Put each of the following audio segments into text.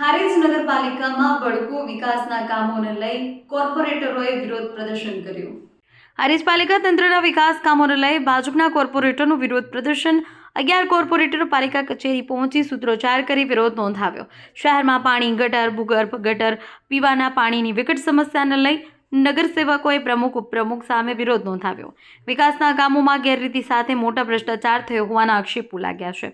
હારીજ નગરપાલિકામાં બળકો વિકાસના કામોને લઈ કોર્પોરેટરોએ વિરોધ પ્રદર્શન કર્યું. હારીજ પાલિકા તંત્રના વિકાસ કામોને લઈ ભાજપના કોર્પોરેટરનું વિરોધ પ્રદર્શન, અગિયાર કોર્પોરેટર પાલિકા કચેરી પહોંચી સૂત્રોચ્ચાર કરી વિરોધ નોંધાવ્યો. શહેરમાં પાણી ગટર, ભૂગર્ભ ગટર, પીવાના પાણીની વિકટ સમસ્યાને લઈ નગરસેવકોએ પ્રમુખ ઉપપ્રમુખ સામે વિરોધ નોંધાવ્યો. વિકાસના કામોમાં ગેરરીતિ સાથે મોટા ભ્રષ્ટાચાર થયો હોવાના આક્ષેપો લાગ્યા છે.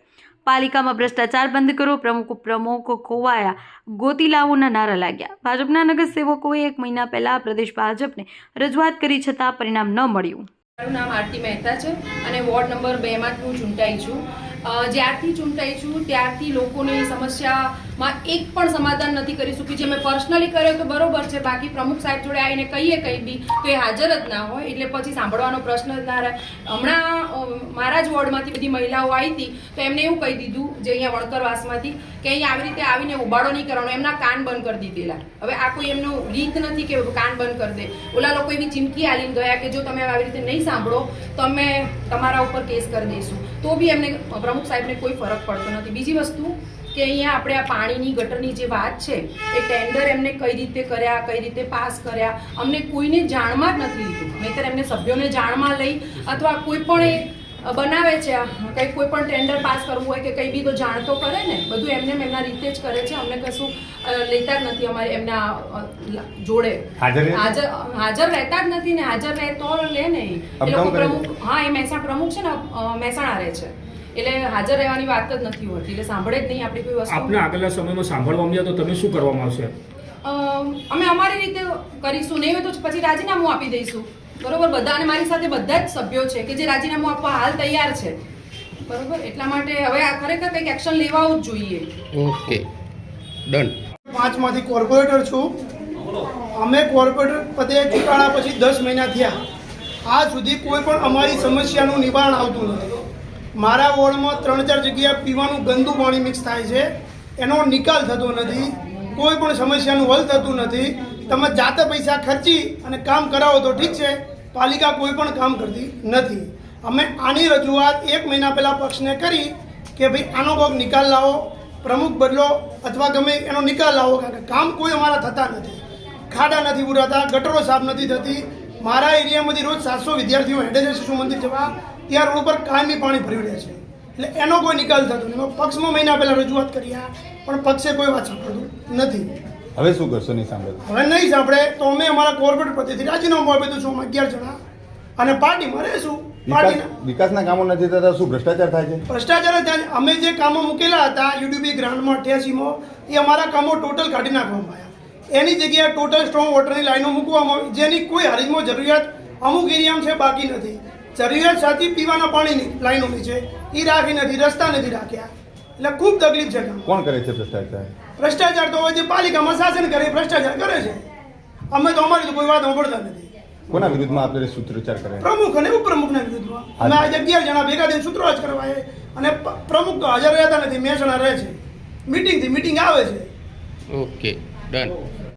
પાલિકામાં ભ્રષ્ટાચાર બંધ કરો, પ્રમુખ પ્રમુખ ખોવાયા, ગોતી લાવોના નારા લાગ્યા. ભાજપના નગરસેવકોએ એક મહિના પહેલા પ્રદેશ ભાજપને રજૂઆત કરી છતાં પરિણામ ન મળ્યું. મારું નામ આરતી મહેતા છે અને વોર્ડ નંબર બેમાં હું ચૂંટાઈ છું. જ્યારથી ચૂંટાઈ છું, ત્યારથી લોકોની સમસ્યામાં એક પણ સમાધાન નથી કરી શકી. જે મેં પર્સનલી કર્યો તો બરોબર છે. બાકી પ્રમુખ સાહેબ જોડે આવીને કહીએ કંઈ બી તો એ હાજર જ ના હોય. એટલે પછી સાંભળવાનો પ્રશ્ન જ ના રહે. હમણાં મારા જ વોર્ડમાંથી બધી મહિલાઓ આવી હતી તો એમને એવું કહી દીધું જે અહીંયા વણકરવાસમાંથી કે અહીંયા આવી રીતે આવીને ઉબાડો નહીં કરવાનો. એમના કાન બંધ કરી દીધેલા. હવે આ કોઈ એમનો રીત નથી કે કાન બંધ કરી દે. ઓલા લોકો એવી ચીમકી આલીને ગયા કે જો તમે આવી રીતે નહીં સાંભળો, તો અમે તમારા ઉપર કેસ કરી દઈશું. તો બી એમને પ્રમુખ સાહેબને કોઈ ફરક પડતો નથી. બીજી વસ્તુ કે અહીંયા આપણે આ પાણીની, ગટરની જે વાત છે, એ ટેન્ડર એમને કઈ રીતે કર્યા, કઈ રીતે પાસ કર્યા, અમને કોઈને જાણમાં જ નથી લીધું. નહીંતર એમને સભ્યોને જાણમાં લઈ અથવા કોઈ પણ એ બનાવે છે કંઈ કોઈ પણ ટેન્ડર પાસ કરવું હોય કે કંઈ બી તો જાણ તો કરે ને. બધું એમને એમના રીતે જ કરે છે. અમને કશું લેતા જ નથી અમારે એમના જોડે. હાજર હાજર રહેતા જ નથી ને. હાજર રહે તો લે ને. એ. લોકો પ્રમુખ હા એ મહેસાણા પ્રમુખ છે ને મહેસાણા રહે છે. એટલે હાજર રહેવાની વાત જ નથી હોતી. એટલે સાંભળે જ નહીં આપણી કોઈ વસ્તુ. આપને આગળના સમયમાં સાંભળવા મળ્યા તો તમે શું કરવામાં આવશે? અમે અમારી રીતે કરીશું. નહીં તો પછી રાજીનામું આપી દઈશું. બરોબર? બધા અને મારી સાથે બધા જ સભ્યો છે કે જે રાજીનામું આપવા હાલ તૈયાર છે. બરોબર? એટલા માટે હવે આ ખરેખર કંઈક એક્શન લેવાવું જ જોઈએ. ઓકે. ડન પાંચમાંથી કોર્પોરેટર છું. અમે કોર્પોરેટર પદે ચૂંટાણા પછી દસ મહિના થયા. આ સુધી કોઈ પણ અમારી સમસ્યાનું નિવારણ આવતું નથી. મારા વોર્ડમાં ત્રણ ચાર જગ્યાએ પીવાનું ગંદુ પાણી મિક્સ થાય છે. એનો નિકાલ થતો નથી. કોઈ પણ સમસ્યાનું હલ થતું નથી. તમે જાતે પૈસા ખર્ચી અને કામ કરાવો તો ઠીક છે, પાલિકા કોઈ પણ કામ કરતી નથી. અમે આની રજૂઆત એક મહિના પહેલાં પક્ષને કરી કે ભાઈ આનો કોઈક નિકાલ લાવો, પ્રમુખ બદલો અથવા ગમે એનો નિકાલ લાવો, કારણ કે કામ કોઈ અમારા થતા નથી. ખાડા નથી પૂરાતા, ગટરો સાફ નથી થતી. મારા એરિયામાંથી રોજ સાતસો વિદ્યાર્થીઓ હેડે શિશુ મંદિર જવા. ત્યાં રોડ ઉપર કાયમી પાણી ભરી રહે છે. એટલે એનો કોઈ નિકાલ થતો નથી. પક્ષમાં મહિના પહેલાં રજૂઆત કરી આ, પણ પક્ષે કોઈ વાત સાંભળતું નથી. હવે શું કરશો નહીં સાંભળે હવે નહીં સાંભળે તો અમે અમારા કોર્પોરેટ પ્રતિથી રાજીનામું આપી દઈશું અમે અગિયાર જણા. અને પાર્ટીમાં રહેશું. પાર્ટીના વિકાસના કામો નથી થતા શું ભ્રષ્ટાચાર થાય છે? ભ્રષ્ટાચાર થાય અમે જે કામો મૂકેલા હતા યુડીબી ગ્રાન્ટમાં અઠ્યાસીમાં એ અમારા કામો ટોટલ કાઢી નાખવામાં આવ્યા. એની જગ્યાએ ટોટલ સ્ટ્રોંગ વોટરની લાઈનો મૂકવામાં આવી. જેની કોઈ હારીજમાં જરૂરિયાત અમુક એરિયામાં છે બાકી નથી. જરૂરિયાત સાથે પીવાના પાણીની લાઈનોની છે. એ રાખી નથી રસ્તા નથી રાખ્યા. એટલે ખૂબ તકલીફ છે કોણ કરે છે ભ્રષ્ટાચાર? ભ્રષ્ટાચાર તો હવે જે પાલિકામાં શાસન કરે ભ્રષ્ટાચાર કરે છે. અમે તો અમારી તો કોઈ વાત સાંભળતા નથી. કોના વિરુદ્ધમાં આપણે સૂત્રોચ્ચાર કરે? પ્રમુખ અને ઉપપ્રમુખના વિરુદ્ધમાં. અમે આજે અગિયાર જણા ભેગા થઈને સૂત્રોચ્ચાર કરવા આવ્યા. અને પ્રમુખ તો હાજર રહેતા નથી મેસણા રહે છે. મીટિંગથી મીટિંગ આવે છે. Okay done.